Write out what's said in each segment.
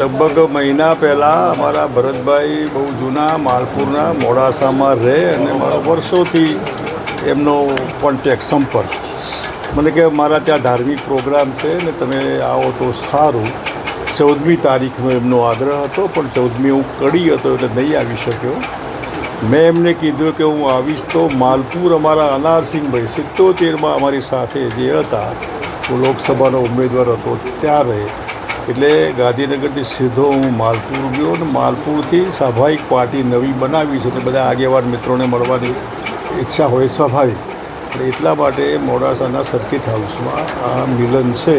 લગભગ મહિના પહેલાં અમારા ભરતભાઈ બહુ જૂના માલપુરના મોડાસામાં રહે અને મારો વર્ષોથી એમનો કોન્ટેક્ટ સંપર્ક. મને કે મારા ત્યાં ધાર્મિક પ્રોગ્રામ છે ને તમે આવો તો સારું. ચૌદમી તારીખનો એમનો આગ્રહ હતો, પણ ચૌદમી હું કડી હતો એટલે નહીં આવી શક્યો. મેં એમને કીધું કે હું આવીશ તો માલપુર અમારા અનારસિંહભાઈ સિત્તોતેરમાં અમારી સાથે જે હતા, હું લોકસભાનો ઉમેદવાર હતો ત્યારે એટલે ગાંધીનગરથી સીધો હું માલપુર ગયો અને માલપુરથી સ્વાભાવિક પાર્ટી નવી બનાવી છે તો બધા આગેવાન મિત્રોને મળવાની ઈચ્છા હોય સ્વાભાવિક. એટલે એટલા માટે મોડાસાના સર્કિટ હાઉસમાં આ મિલન છે.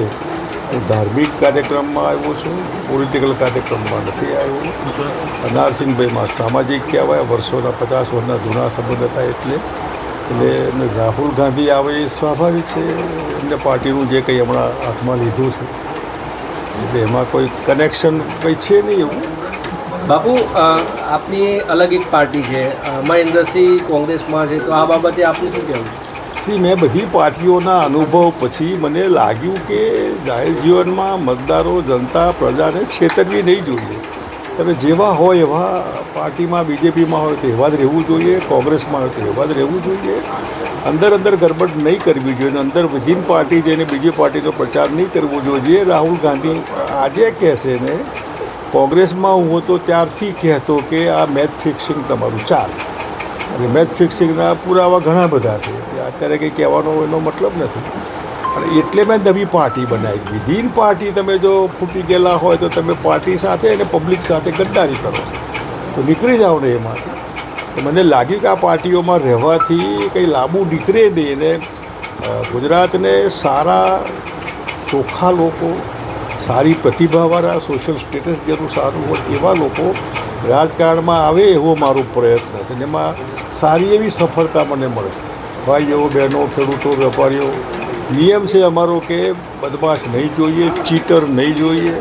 હું ધાર્મિક કાર્યક્રમમાં આવ્યો છું પોલિટિકલ કાર્યક્રમમાં નથી આવ્યો. અનારસિંહભાઈમાં સામાજિક કહેવાય, વર્ષોના પચાસ વર્ષના જૂના સંબંધ હતા એટલે. એટલે રાહુલ ગાંધી આવે એ સ્વાભાવિક છે. એમને પાર્ટીનું જે કંઈ હમણાં હાથમાં લીધું છે. એટલે એમાં કોઈ કનેક્શન કંઈ છે નહીં એવું? બાપુ આપની અલગ એક પાર્ટી છે. મહેન્દ્રસિંહ કોંગ્રેસમાં છે તો આ બાબતે આપનું શું કહેવું? સી મેં બધી પાર્ટીઓના અનુભવ પછી મને લાગ્યું કે જાહેર જીવનમાં મતદારો જનતા પ્રજાને છેતરવી નહીં જોઈએ. તમે જેવા હોય એવા પાર્ટીમાં, બીજેપીમાં હોય તો એવા જ રહેવું જોઈએ, કોંગ્રેસમાં હોય તો એવા જ રહેવું જોઈએ. અંદર અંદર ગરબડ નહીં કરવી જોઈએ અંદર વિધિન પાર્ટી જઈને બીજી પાર્ટીનો પ્રચાર નહીં કરવો જોઈએ. રાહુલ ગાંધી આજે કહેશે ને, કોંગ્રેસમાં હું હતો ત્યારથી કહેતો કે આ મેચ ફિક્સિંગ તમારું ચાલ. અને મેચ ફિક્સિંગના પુરાવા ઘણા બધા છે. અત્યારે કંઈ કહેવાનો એનો મતલબ નથી. અને એટલે મેં નવી પાર્ટી બનાવી. વિધિન પાર્ટી તમે જો ફૂટી ગયેલા હોય તો તમે પાર્ટી સાથે અને પબ્લિક સાથે ગદ્દારી કરો. તો નીકળી જાઓ ને એમાંથી તો મને લાગ્યું કે આ પાર્ટીઓમાં રહેવાથી કંઈ લાંબુ નીકળે નહીં ને ગુજરાતને સારા, ચોખ્ખા લોકો, સારી પ્રતિભાવાળા સોશિયલ સ્ટેટસ જેનું સારું હોય એવા લોકો રાજકારણમાં આવે એવો મારો પ્રયત્ન છે. એમાં સારી એવી સફળતા મને મળે ભાઈઓ, બહેનો, ખેડૂતો, વેપારીઓ, નિયમ છે અમારો કે બદમાશ નહીં જોઈએ ચીટર નહીં જોઈએ.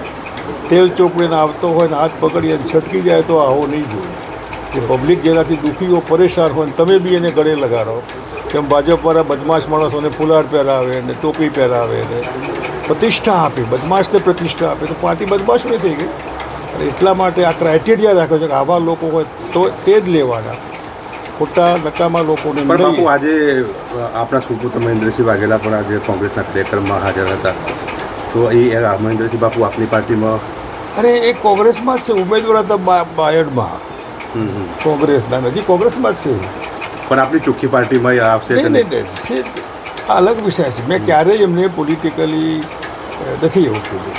તેલ ચોપડીને આવતો હોય ને હાથ પકડી અને છટકી જાય તો આવો નહીં જોઈએ કે પબ્લિક જેનાથી દુઃખીઓ પરેશાન હોય ને તમે બી એને ગળે લગાડો. કેમ ભાજપવાળા બદમાશ માણસોને ફુલાર પહેરાવે ને ટોપી પહેરાવે ને પ્રતિષ્ઠા આપે બદમાશને પ્રતિષ્ઠા આપે. તો પાર્ટી બદમાશ નહીં થઈ ગઈ. અને એટલા માટે આ ક્રાઇટેરિયા રાખ્યો છે કે આવા લોકો હોય તો તે જ લેવાના. ખોટા નકામા લોકોને બાપુ આજે આપણા સુપુત્ર મહેન્દ્રસિંહ વાઘેલા પણ આજે કોંગ્રેસના કાર્યક્રમમાં હાજર હતા. તો એ મહેન્દ્રસિંહ બાપુ આપની પાર્ટીમાં અરે એ કોંગ્રેસમાં જ છે ઉમેદવાર હતા બાયડમાં. કોંગ્રેસના હજી કોંગ્રેસમાં જ છે પણ આપણી ચોખ્ખી પાર્ટીમાં આપશે? નહીં નહીં છે આ અલગ વિષય છે મેં ક્યારેય એમને પોલિટિકલી નથી એવું કીધું